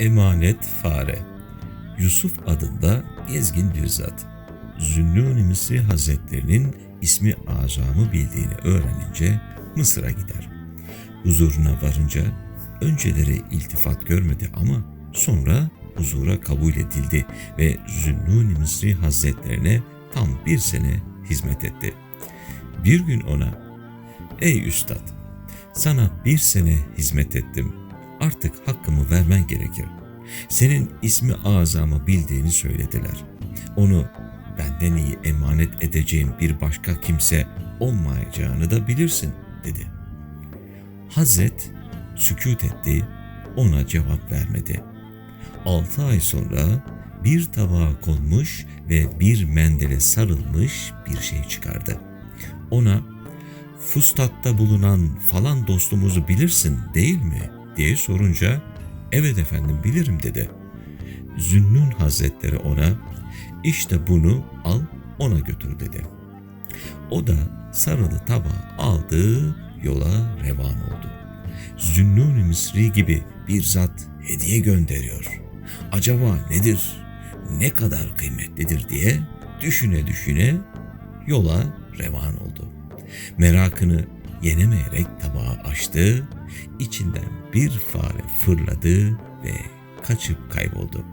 Emanet fare. Yusuf adında gezgin bir zat. Zünnûn-i Mısri Hazretlerinin ismi azamı bildiğini öğrenince Mısır'a gider. Huzuruna varınca önceleri iltifat görmedi ama sonra huzura kabul edildi ve Zünnûn-i Mısri Hazretlerine tam bir sene hizmet etti. Bir gün ona, ''Ey üstad, sana bir sene hizmet ettim. Artık hakkımı vermen gerekir. Senin ismi azamı bildiğini söylediler. Onu benden iyi emanet edeceğin bir başka kimse olmayacağını da bilirsin dedi. Hazret sükut etti, ona cevap vermedi. Altı ay sonra bir tabağa konmuş ve bir mendile sarılmış bir şey çıkardı. Ona Fustat'ta bulunan falan dostumuzu bilirsin değil mi? Diye sorunca evet efendim bilirim dedi. Zünnun Hazretleri ona işte bunu al ona götür dedi. O da sarılı tabağı aldı yola revan oldu. Zünnun-i Misri gibi bir zat hediye gönderiyor. Acaba nedir? Ne kadar kıymetlidir diye düşüne düşüne yola revan oldu. Merakını yenemeyerek tabağı açtı, içinden bir fare fırladı ve kaçıp kayboldu.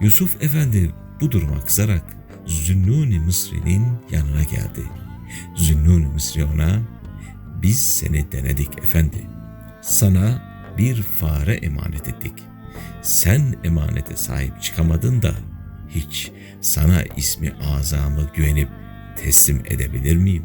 Yusuf Efendi bu duruma kızarak Zünnun-i Mısri'nin yanına geldi. Zünnun-i Mısri ona, biz seni denedik efendi. Sana bir fare emanet ettik. Sen emanete sahip çıkamadın da hiç sana ismi azamı güvenip teslim edebilir miyim?